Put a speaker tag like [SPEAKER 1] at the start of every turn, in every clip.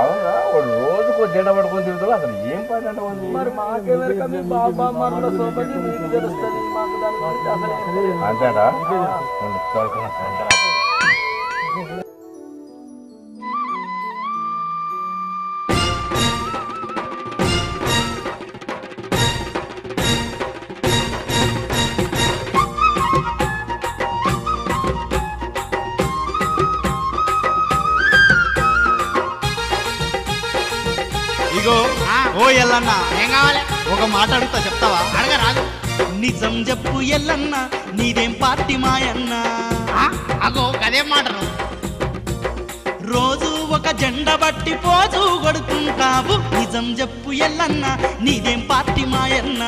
[SPEAKER 1] అవునా? వాడు రోజుకు జెండ పట్టుకొని తిరుగుతాడు అసలు ఏం పని అంటే?
[SPEAKER 2] మరి మాకెవరిక మీ బాబా మరల సోపతి మీకు తెలుస్తుంది మాకు దాని గురించి అసలు ఏం
[SPEAKER 3] ఇగో ఓ ఎల్లన్న ఏం కావాలి? ఒక మాట అడుగుతా చెప్తావా? అడగ రాదు నిజం చెప్పు ఎల్లన్న నీదేం పార్టీ మాయన్న? అగో అదే మాటను రోజు ఒక జెండ బట్టి పోజు కొడుతుంటావు నిజం చెప్పు ఎల్లన్న నీదేం పార్టీ మాయన్న?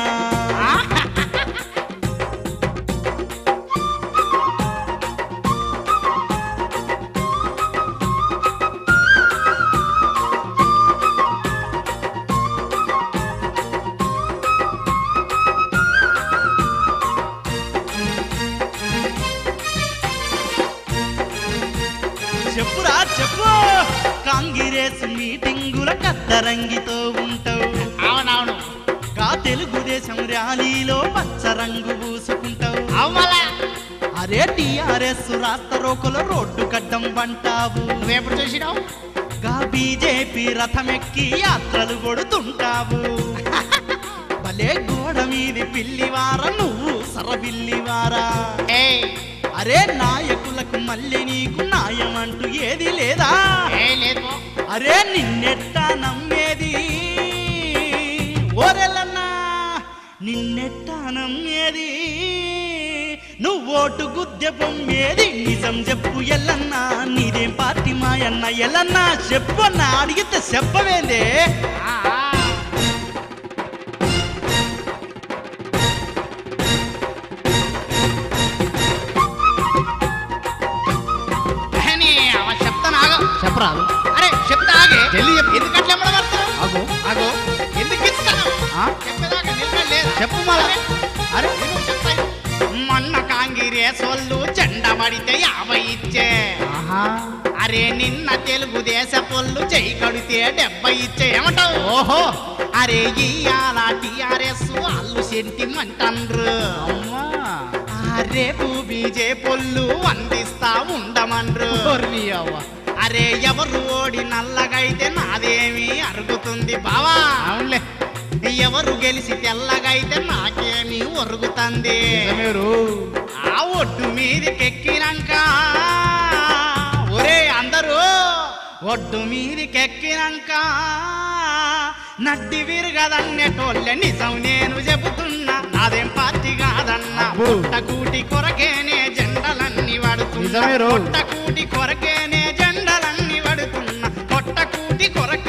[SPEAKER 3] చెప్పు. కాంగ్రెస్ మీటింగుల కద్దరంగితో ఉంటావు. అవునవును. కా తెలుగుదేశం ర్యాలీలో పచ్చ రంగు పూసుకుంటావు అరే టిఆర్ఎస్ రాష్ట్ర రోకుల రోడ్డు కడ్డం వంటావు నువ్వెప్పుడు చూసినావు? గా బీజేపీ రథమెక్కి యాత్రలు కొడుతుంటావు. భలే గోడ మీది పిల్లివార నువ్వు సరబిల్లివారా. అరే నాయకులకు మళ్ళీ నీకు ఏది లేదా? అరే నిన్నెట్టా నమ్మేది? ఓరెల్లన్నా నిన్నెట్టా నమ్మేది? నువ్వు ఓటు గుద్దె పొమ్మేది? నిజం చెప్పు ఎల్లన్నా నీదేం పార్టీ మాయన్న ఎల్లన్నా? చెప్పన్నా అడిగితే చెప్పవేందే? చెప్పరాదు అరే చెప్తా ఆగే. తెలియ ఎందుకట్లా పడతావు అగో అగో ఎందుకు ఇస్తాను చెప్పేదాకా నిలబడలేదు చెప్పు మళ్ళా. అరే చెప్తాయి మొన్న కాంగ్రెస్ వాళ్ళు జెండా పడితే యాభై ఇచ్చే. అరే నిన్న తెలుగుదేశ పొల్లు జై కడితే డెబ్బై ఇచ్చే. ఏమంటావు? ఓహో. అరే ఇయాల టిఆర్ఎస్ వాళ్ళు సెంటిమెంట్ అండ్రు రేపు బీజే పొల్లు అందిస్తా ఉండమన్రు. అరే ఎవరు ఓడి నల్లగైతే నాదేమి అరుగుతుంది బావా? అవునులే. ఎవరు గెలిచి తెల్లగైతే నాకేమి ఒరుగుతుంది. ఆ ఒడ్డు మీదికెక్కినాక ఒరే అందరూ ఒడ్డు మీదికెక్కినాక నడ్డి విరగదన్నెటోళ్ళే నిజం నేను చెబుతున్నా. నాదేం పార్టీ కాదన్నా. పుట్టకూటి కొరకేనే జెండలన్నీ వాడుతున్నా. పుట్టకూటి కొరకేనే పొట్టకూటి కొరకేనే